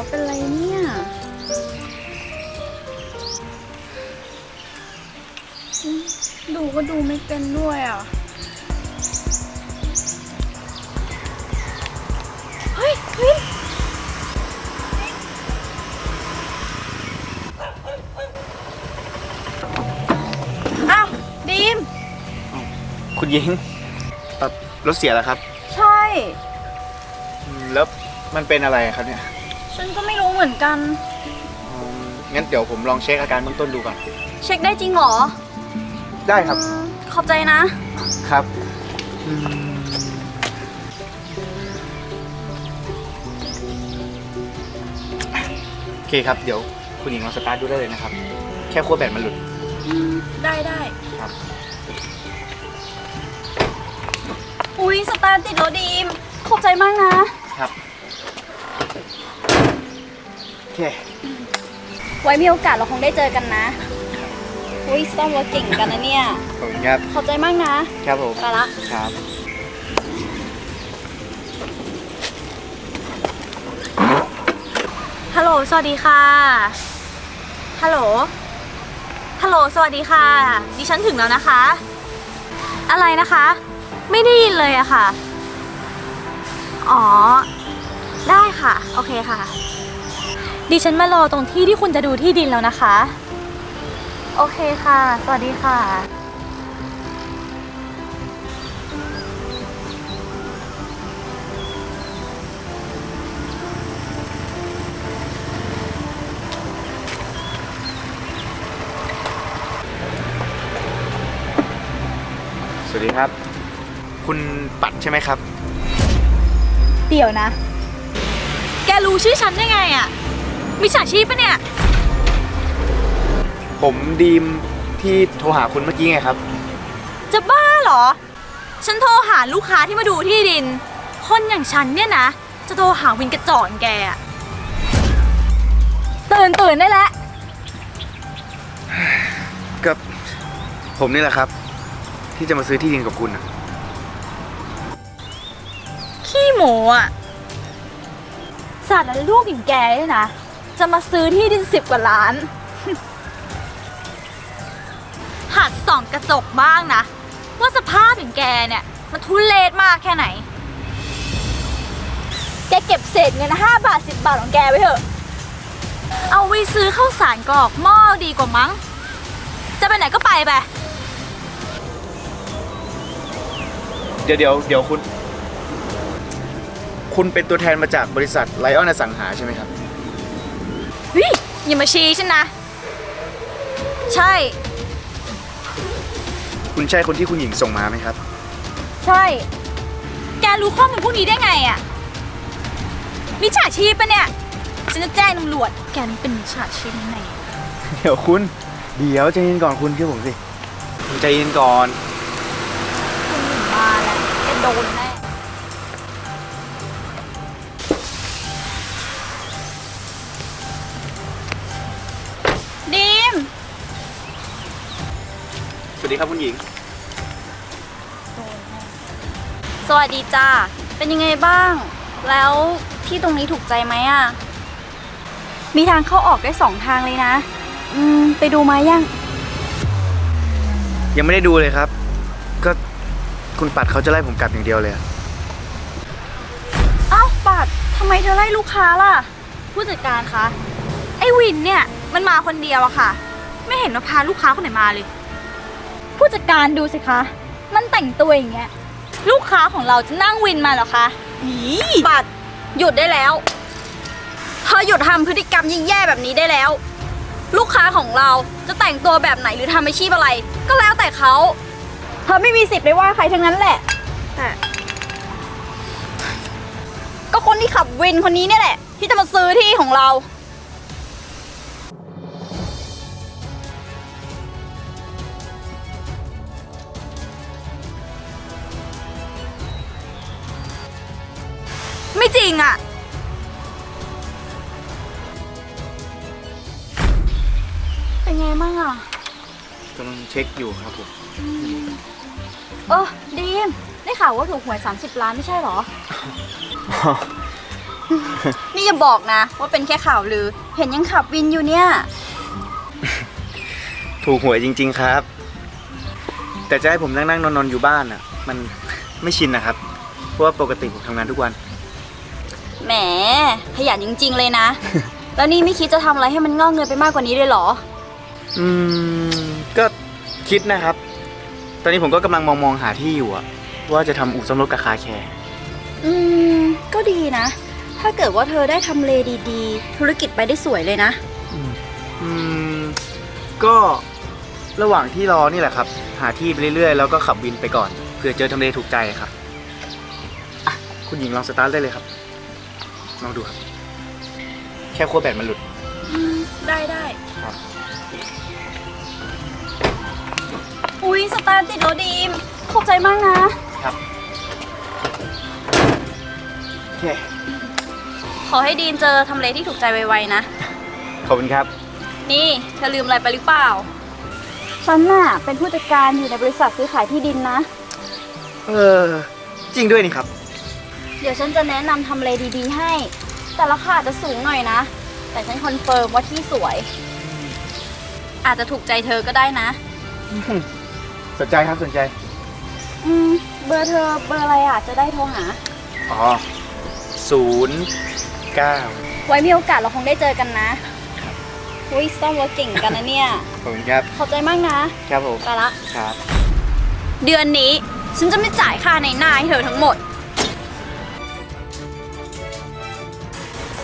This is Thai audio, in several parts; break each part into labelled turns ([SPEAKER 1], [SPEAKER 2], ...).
[SPEAKER 1] แล้วเป็นไรเนี่ยอืมดูก็ดูไม่เป็นด้วยอะ เฮ้ยวินอ้าวดีม
[SPEAKER 2] คุณยิงเอ่อรถเสียแล้วครับ
[SPEAKER 1] ใช่
[SPEAKER 2] อืมแล้วมันเป็นอะไรครับเนี่ย
[SPEAKER 1] ฉันก็ไม่รู้เหมือนกัน
[SPEAKER 2] อืมงั้นเดี๋ยวผมลองเช็คอาการเบื้องต้นดูก่อน
[SPEAKER 1] เช็คได้จริงเหรอ
[SPEAKER 2] ได้ครับ
[SPEAKER 1] อืมขอบใจนะ
[SPEAKER 2] ครับอืมโอเคครับ เดี๋ยวคุณหญิงลองสตาร์ทดูได้เลยนะครับ แค่ขั้วแบตมันหลุด
[SPEAKER 1] อืมได้ได้
[SPEAKER 2] ครับ
[SPEAKER 1] อุ้ยสตาร์ทติดรถดีมขอบใจมากนะ
[SPEAKER 2] ครับโอ เค
[SPEAKER 1] ไว้มีโอกาสเราคงได้เจอกันนะอุ้ยซ่อมรถเก่งกันนะเนี่ย
[SPEAKER 2] ขอบคุณครับ
[SPEAKER 1] ขอบใจมากนะ
[SPEAKER 2] ครับผม
[SPEAKER 1] ไปละ
[SPEAKER 2] ครับ
[SPEAKER 1] ฮัลโหล สวัสดีค่ะ ฮัลโหล ฮัลโหล สวัสดีค่ะ ดิฉันถึงแล้วนะคะ อะไรนะคะ ไม่ได้ยินเลยอะค่ะ อ๋อ ได้ค่ะ โอเคค่ะ ดิฉันมารอตรงที่ที่คุณจะดูที่ดินแล้วนะคะ โอเคค่ะ สวัสดีค่ะ
[SPEAKER 2] สวัสดีครับ คุณปัดใช่ไหมครับ
[SPEAKER 1] เดี๋ยวนะ แกรู้ชื่อฉันได้ไงอะ มิจฉาชีพปะเนี่ย
[SPEAKER 2] ผมดีมที่โทรหาคุณเมื่อกี้ไงครับ
[SPEAKER 1] จะบ้าเหรอ ฉันโทรหาลูกค้าที่มาดูที่ดิน คนอย่างฉันเนี่ยนะ จะโทรหาวินกระจอกอย่างแกอะตื่นตื่นได้แล้ว
[SPEAKER 2] กับผมนี่แหละครับ ที่จะมาซื้อที่ดินกับคุณน่ะ
[SPEAKER 1] ขี้หมูอะสัตว์และลูกอย่างแกเนี่ยนะ จะมาซื้อที่ดินสิบกว่าล้าน หัดส่องกระจกบ้างนะ ว่าสภาพอย่างแกเนี่ย มันทุเลศมากแค่ไหน แกเก็บเศษเงินห้าบาทสิบบาทของแกไว้เถอะ เอาไว้ซื้อข้าวสารกรอกหม้อดีกว่ามั้ง จะไปไหนก็ไปไป
[SPEAKER 2] เดี๋ยวเดี๋ยวเดี๋ยวคุณ คุณเป็นตัวแทนมาจากบริษัทไลออนอสังหาใช่ไหมครับ
[SPEAKER 1] เฮ้ยอย่ามาชี้ฉันนะ ใช่
[SPEAKER 2] คุณใช่คนที่คุณหญิงส่งมาไหมครับ
[SPEAKER 1] ใช่ แกรู้ข้อมูลพวกนี้ได้ไงอะมิจฉาชีพปะเนี่ย ฉันจะแจ้งตำรวจ แกนี่เป็นมิจฉาชีพแน่
[SPEAKER 2] เดี๋ยวคุณ เดี๋ยวใจเย็นก่อนคุณเชื่อผมสิคุณใจเย็นก่อน
[SPEAKER 1] คุณหนึ่งมาแล้วแกโดนแน่
[SPEAKER 2] ครับคุณหญิง
[SPEAKER 1] สวัสดีจ้าเป็นยังไงบ้าง แล้วที่ตรงนี้ถูกใจไหมอะมีทางเข้าออกได้สองทางเลยนะ อืม ไปดูมายัง
[SPEAKER 2] ยังไม่ได้ดูเลยครับ ก็คุณปัดเขาจะไล่ผมกลับอย่างเดียวเลยอะ
[SPEAKER 1] อ้าวปัดทำไมเธอไล่ลูกค้าล่ะ ผู้จัดการคะ ไอ้วินเนี่ย มันมาคนเดียวอะค่ะ ไม่เห็นว่าพาลูกค้าคนไหนมาเลย ผู้จัดการดูสิคะ มันแต่งตัวอย่างเงี้ย ลูกค้าของเราจะนั่งวินมาเหรอคะอีปัด หยุดได้แล้ว เธอหยุดทำพฤติกรรมยิ่งแย่แบบนี้ได้แล้ว ลูกค้าของเราจะแต่งตัวแบบไหนหรือทำอาชีพอะไร ก็แล้วแต่เขา เธอไม่มีสิทธิ์ไปว่าใครทั้งนั้นแหละ ก็คนที่ขับวินคนนี้เนี่ยแหละ ที่จะมาซื้อที่ของเรา วว่าถูกหวย 30 ล้านไม่ใช่เหรอ นี่อย่าบอกนะ ว่าเป็นแค่ข่าวลือ เห็นยังขับวินอยู่เนี่ย
[SPEAKER 2] ถูกหวยจริง ๆครับ แต่จะให้ผมนั่งนั่งนอนนอนๆอยู่บ้านอะ มันไม่ชินนะครับ เพราะว่าปกติผมทำงานทุกวัน
[SPEAKER 1] แหม ขยันจริง ๆ เลยนะ แล้วนี่ไม่คิดจะทำอะไรให้มันงอกเงินไปมากกว่านี้เลยเหรอ
[SPEAKER 2] อืม ก็คิดนะครับ ตอนนี้ผมก็กำลังมองมองๆหาที่อยู่อะ ว่าจะทำอู่ซ่อมรถกับคาแคร์
[SPEAKER 1] อืม ก็ดีนะ ถ้าเกิดว่าเธอได้ทำเลดีๆ ธุรกิจไปได้สวยเลยนะ
[SPEAKER 2] อืม ก็ระหว่างที่รอนี่แหละครับ หาที่ไปเรื่อยๆ แล้วก็ขับวินไปก่อนเผื่อเจอทำเลถูกใจครับอะคุณหญิงลองสตาร์ทได้เลยครับลองดูครับ แค่ขั้วแบตมันหลุด
[SPEAKER 1] ได้ได้
[SPEAKER 2] ครับ
[SPEAKER 1] อุ้ยสตาร์ทติดแล้วดีมขอบใจมากนะ
[SPEAKER 2] ครับ โอเค
[SPEAKER 1] ขอให้ดีนเจอทำเลที่ถูกใจไวๆนะ
[SPEAKER 2] ขอบคุณครับ
[SPEAKER 1] นี่เธอลืมอะไรไปหรือเปล่า ฉันน่ะเป็นผู้จัดการอยู่ในบริษัทซื้อขายที่ดินนะ
[SPEAKER 2] เออ จริงด้วยนี่ครับ
[SPEAKER 1] เดี๋ยวฉันจะแนะนำทำเลดีๆให้ แต่ราคาอาจจะสูงหน่อยนะ แต่ฉันคอนเฟิร์มว่าที่สวย อาจจะถูกใจเธอก็ได้นะ
[SPEAKER 2] สนใจครับสนใจ
[SPEAKER 1] อืมเบอร์เธอเบอร์อะไรอะ จะได้โทรหา
[SPEAKER 2] อ๋อศูนย์เก้า
[SPEAKER 1] ไว้มีโอกาสเราคงได้เจอกันนะอุ้ยซ่อมรถเก่งกันนะเนี่ย
[SPEAKER 2] ขอบคุณครับ
[SPEAKER 1] ขอบใจมากนะ
[SPEAKER 2] ครับผม
[SPEAKER 1] ไปละ
[SPEAKER 2] ครับ
[SPEAKER 1] เดือนนี้ฉันจะไม่จ่ายค่าในหน้าให้เธอทั้งหมด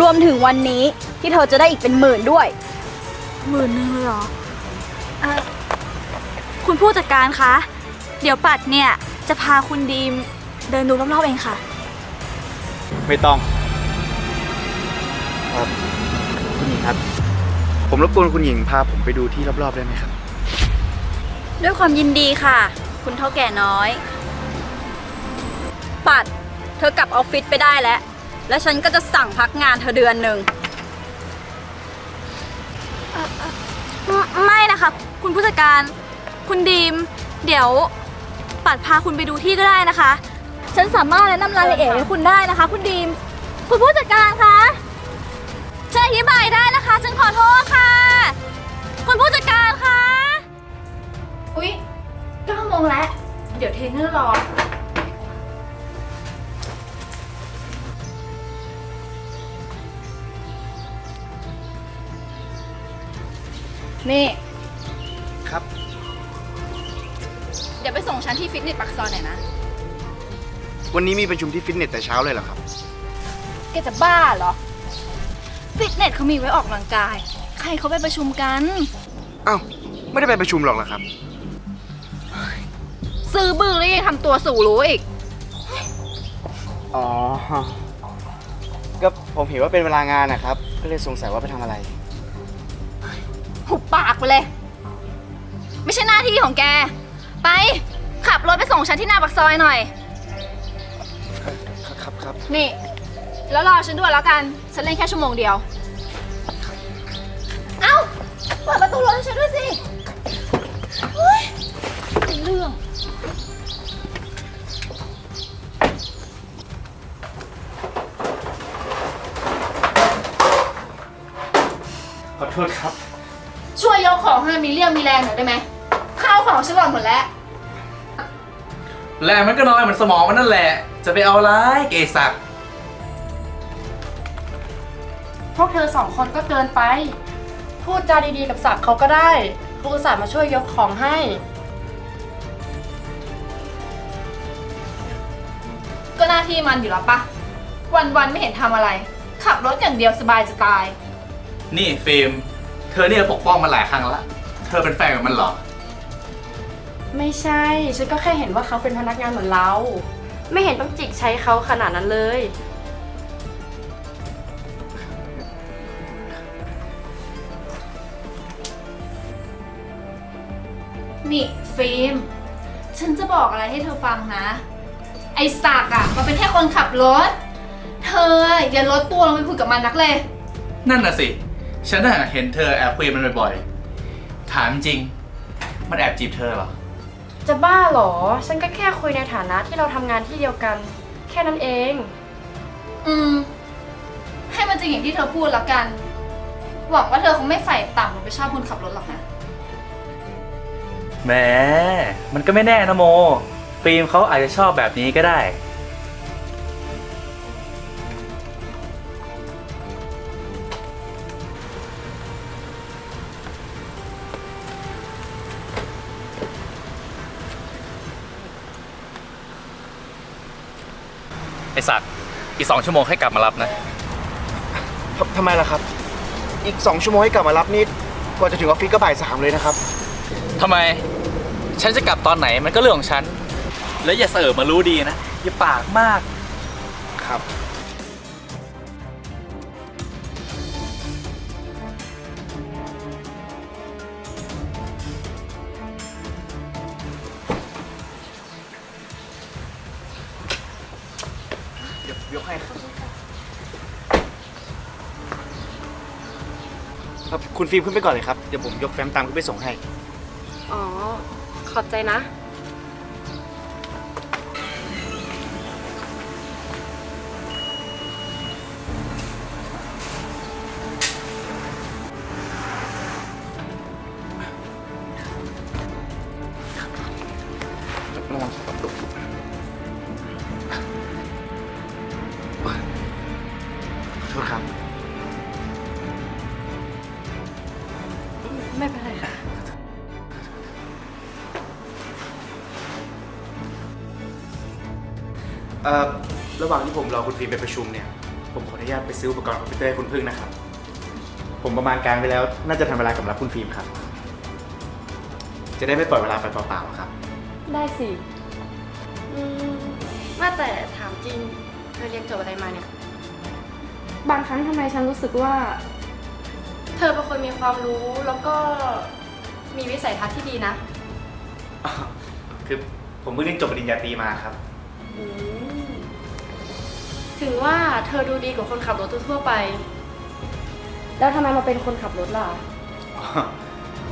[SPEAKER 1] รวมถึงวันนี้ที่เธอจะได้อีกเป็นหมื่นด้วย หมื่นนึงเลยเหรอเออคุณผู้จัดการคะ เดี๋ยวปัดเนี่ย จะพาคุณดีมเดินดูรอบๆเองค่ะ
[SPEAKER 2] ไม่ต้องครับคุณหญิงครับ ผมรบกวนคุณหญิงพาผมไปดูที่รอบๆได้ไหมครับ
[SPEAKER 1] ด้วยความยินดีค่ะ คุณเท่าแก่น้อย ปัด เธอกลับออฟฟิศไปได้แล้ว แล้วฉันก็จะสั่งพักงานเธอเดือนหนึ่งเอ่อเอ่อไม่นะคะ คุณผู้จัดการ คุณดีม เดี๋ยว ปัดพาคุณไปดูที่ก็ได้นะคะ ฉันสามารถแนะนำรายละเอียดให้คุณได้นะคะ คุณดีม คุณผู้จัดการคะฉันอธิบายได้นะคะ ฉันขอโทษค่ะ คุณผู้จัดการคะ อุ๊ยเก้าโมงแล้ว เดี๋ยวเทรนเนอร์รอ นี่
[SPEAKER 2] วันนี้มีประชุมที่ฟิตเนสแต่เช้าเลยเหรอครับ
[SPEAKER 1] แกจะบ้าเหรอ ฟิตเนสเขามีไว้ออกกำลังกาย ใครเขาไปประชุมกัน
[SPEAKER 2] อ้าวไม่ได้ไปประชุมหรอกเหรอครับ
[SPEAKER 1] ซื้อบื้อแล้วยังทำตัวสู่รู้อีก
[SPEAKER 2] อ๋อ ก็ผมเห็นว่าเป็นเวลางานนะครับ ก็เลยสงสัยว่าไปทำอะไร
[SPEAKER 1] หุบปากไปเลย ไม่ใช่หน้าที่ของแก ไป ขับรถไปส่งฉันที่หน้าปากซอยหน่อย
[SPEAKER 2] ครับครับครับ
[SPEAKER 1] นี่ แล้วรอฉันด้วยแล้วกัน ฉันเล่นแค่ชั่วโมงเดียว เอ้า เปิดประตูรถให้ฉันด้วยสิเฮ้ยเป็นเรื่อง
[SPEAKER 2] ขอโทษครับ
[SPEAKER 3] ช่วยยกของให้มันมีเรี่ยวมีแรงหน่อยได้ไหมข้าวของฉันหล่นหมดแล้ว
[SPEAKER 4] แรงมันก็น้อยเหมือนสมองมันนั่นแหละ จะไปเอาร้ายเกศักดิ์
[SPEAKER 3] พวกเธอสองคนก็เกินไป พูดจาดีๆกับศักดิ์เขาก็ได้เขาอุตส่าห์มาช่วยยกของให้ ก็หน้าที่มันอยู่แล้วปะ วันๆไม่เห็นทำอะไร ขับรถอย่างเดียวสบายจะตาย
[SPEAKER 4] นี่ฟิล์มเธอเนี่ยปกป้องมันหลายครั้งแล้วเธอเป็นแฟนกับมันเหรอ
[SPEAKER 3] ไม่ใช่ ฉันก็แค่เห็นว่าเขาเป็นพนักงานเหมือนเรา ไม่เห็นต้องจิกใช้เขาขนาดนั้นเลย
[SPEAKER 1] นี่ฟิล์ม ฉันจะบอกอะไรให้เธอฟังนะ ไอ้ศักดิ์อะ มันเป็นแค่คนขับรถ เธออย่าลดตัวลงไปคุยกับมันนักเลย
[SPEAKER 4] นั่นน่ะสิ ฉันน่ะเห็นเธอแอบคุยกับมันบ่อยๆ ถามจริง มันแอบจีบเธอเหรอ
[SPEAKER 3] จะบ้าเหรอ ฉันก็แค่คุยในฐานะที่เราทำงานที่เดียวกัน แค่นั้นเอง
[SPEAKER 1] อืม ให้มันจริงอย่างที่เธอพูดแล้วกัน หวังว่าเธอคงไม่ใฝ่ต่ำลงไปชอบคนขับรถหรอกนะ
[SPEAKER 4] แหมมันก็ไม่แน่นะโม ฟิล์มเขาอาจจะชอบแบบนี้ก็ได้ อสัตว์อีกสองชั่วโมงให้กลับมารับนะ
[SPEAKER 2] ทำทำไมล่ะครับ อีก 2 ชั่วโมงให้กลับมารับนี่กว่าจะถึงออฟฟิศก็บ่ายสามเลยนะครับ
[SPEAKER 4] ทำไม ฉันจะกลับตอนไหนมันก็เรื่องของฉัน แล้วอย่าเสิร์ฟมารู้ดีนะ อย่าปากมาก
[SPEAKER 2] ครับ คุณฟิล์มขึ้นไปก่อนเลยครับ เดี๋ยวผมยกแฟ้มตามขึ้นไปส่งให้
[SPEAKER 3] อ๋อ ขอบใจนะ เอ่
[SPEAKER 2] อระหว่างที่ผมรอคุณฟิล์มไปประชุมเนี่ย ผมขออนุญาตไปซื้ออุปกรณ์คอมพิวเตอร์ให้คุณพึ่งนะครับ ผมประมาณการไปแล้ว น่าจะทันเวลากับรับคุณฟิล์มครับ จะได้ไม่ปล่อยเวลาไปเปล่าๆครับ
[SPEAKER 3] ได้สิ อืมว่าแต่ถามจริงเธอเรียนจบอะไรมาเนี่ย บางครั้งทำไมฉันรู้สึกว่า เธอเป็นคนมีความรู้แล้วก็มีวิสัยทัศน์ที่ดีนะ
[SPEAKER 2] คือผมเพิ่งเรียนจบปริญญาตรีมาครับ
[SPEAKER 3] อืม ถึงว่าเธอดูดีกว่าคนขับรถทั่วๆไป แล้วทำไมมาเป็นคนขับรถล่ะ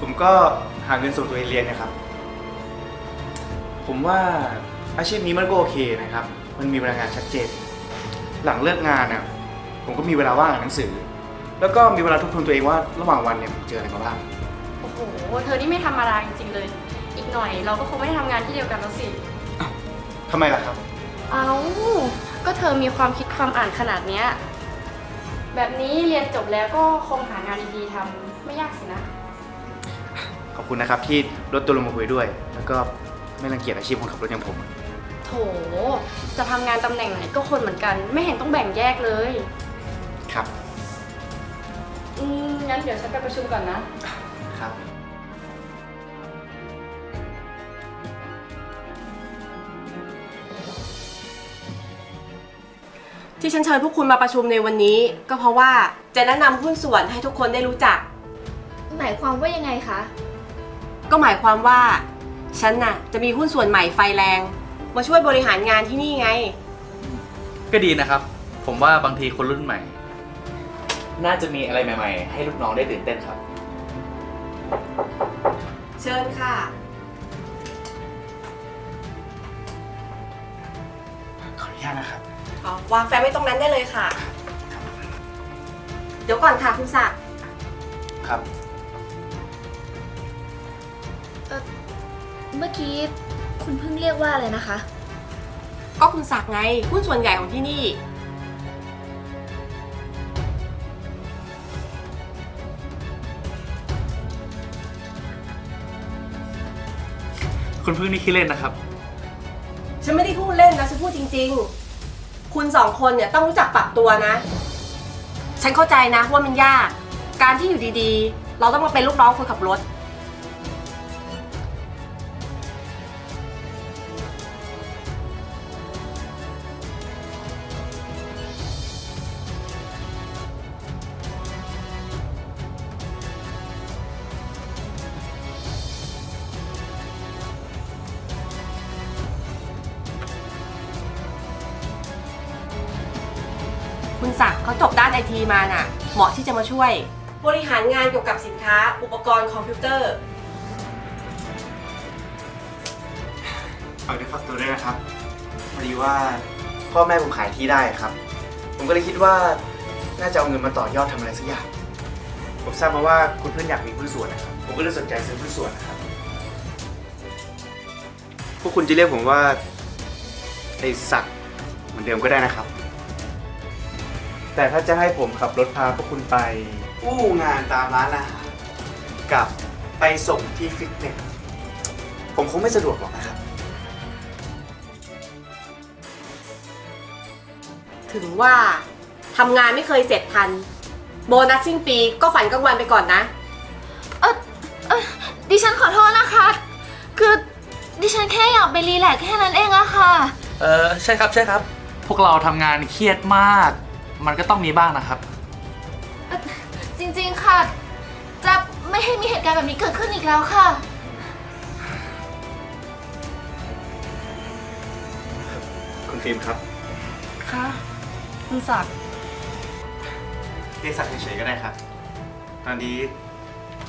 [SPEAKER 2] ผมก็หาเงินส่งตัวเองเรียนนะครับ ผมว่าอาชีพนี้มันก็โอเคนะครับ มันมีเวลางานชัดเจน หลังเลิกงานเนี่ยผมก็มีเวลาว่างอ่านหนังสือ แล้วก็มีเวลาทบทวนตัวเองว่าระหว่างวันเนี่ยผมเจออะไรมาบ้าง
[SPEAKER 3] โอ้โห เธอนี่ไม่ธรรมดาจริงๆเลย อีกหน่อยเราก็คงไม่ได้ทำงานที่เดียวกันแล้วสิ
[SPEAKER 2] ทำไมล่ะครับ
[SPEAKER 3] เอาก็เธอมีความคิดความอ่านขนาดเนี้ย แบบนี้เรียนจบแล้วก็คงหางานดีๆทำไม่ยากสินะ
[SPEAKER 2] ขอบคุณนะครับที่ลดตัวลงมาคุยด้วย แล้วก็ไม่รังเกียจอาชีพคนขับรถอย่างผม
[SPEAKER 3] โถ จะทำงานตำแหน่งไหนก็คนเหมือนกัน ไม่เห็นต้องแบ่งแยกเลย
[SPEAKER 2] ครับ
[SPEAKER 3] อืมงั้นเดี๋ยวฉันไปประชุมก่อนนะ
[SPEAKER 2] ครับ
[SPEAKER 5] ที่ฉันเชิญพวกคุณมาประชุมในวันนี้ ก็เพราะว่าจะแนะนำหุ้นส่วนให้ทุกคนได้รู้จัก
[SPEAKER 1] หมายความว่ายังไงคะ
[SPEAKER 5] ก็หมายความว่า ฉันน่ะ จะมีหุ้นส่วนใหม่ไฟแรง มาช่วยบริหารงานที่นี่ไง
[SPEAKER 4] ก็ดีนะครับ ผมว่าบางทีคนรุ่นใหม่ น่าจะมีอะไรใหม่ ๆ ให้ลูกน้องได้ตื่นเต้นครับ
[SPEAKER 5] เชิญค่ะ
[SPEAKER 2] ญาตนะครับ
[SPEAKER 5] อ๋อวางแฟ้มไว้ตรงนั้นได้เลยค่ะ เดี๋ยวก่อนค่ะคุณศักดิ์
[SPEAKER 2] ครับ
[SPEAKER 1] เมื่อกี้คุณเพิ่งเรียกว่าอะไรนะคะ
[SPEAKER 5] ก็คุณศักดิ์ไงหุ้นส่วนใหญ่ของที่นี่
[SPEAKER 4] คุณพึ่งนี่ขี้เล่นนะครับ
[SPEAKER 5] ฉันไม่ได้พูดเล่นนะ ฉันพูดจริง ๆ คุณสองคนเนี่ยต้องรู้จักปรับตัวนะ ฉันเข้าใจนะว่ามันยาก การที่อยู่ดีๆ เราต้องมาเป็นลูกน้องคนขับรถ คุณศักดิ์เขาจบด้านไอทีมาน่ะ เหมาะที่จะมาช่วย บริหารงานเกี่ยวกับสินค้า อุปกรณ์คอมพิวเตอร์
[SPEAKER 2] ฝากด้วยฝากตัวด้วยนะครับ พอดีว่าพ่อแม่ผมขายที่ได้ครับ ผมก็เลยคิดว่าน่าจะเอาเงินมาต่อยอดทำอะไรสักอย่าง ผมทราบมาว่าคุณเพื่อนอยากมีหุ้นส่วนนะครับ ผมก็เลยสนใจซื้อหุ้นส่วนนะครับ พวกคุณจะเรียกผมว่าไอศักดิ์เหมือนเดิมก็ได้นะครับ แต่ถ้าจะให้ผมขับรถพาพวกคุณไปอู้งานตามร้านอาหารกับไปส่งที่ฟิตเนสผมคงไม่สะดวกหรอกนะครับ
[SPEAKER 5] ถึงว่าทำงานไม่เคยเสร็จทัน โบนัสสิ้นปีก็ฝันกลางวันไปก่อนนะ
[SPEAKER 6] เออเออดิฉันขอโทษนะคะ คือดิฉันแค่อยากไปรีแลกซ์แค่นั้นเองอะค่ะ
[SPEAKER 4] เออใช่ครับใช่ครับ พวกเราทำงานเครียดมาก มันก็ต้องมีบ้างนะครับ
[SPEAKER 6] จริงๆค่ะ จะไม่ให้มีเหตุการณ์แบบนี้เกิดขึ้นอีกแล้วค่ะ
[SPEAKER 2] คุณฟิล์มครับ
[SPEAKER 1] ค่ะ คุณศักดิ์
[SPEAKER 2] เรียกศักดิ์เฉยๆก็ได้ครับ ตอนนี้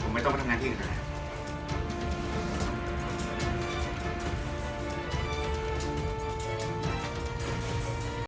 [SPEAKER 2] ผมไม่ต้องไปทำงานที่อื่นแล้วนะ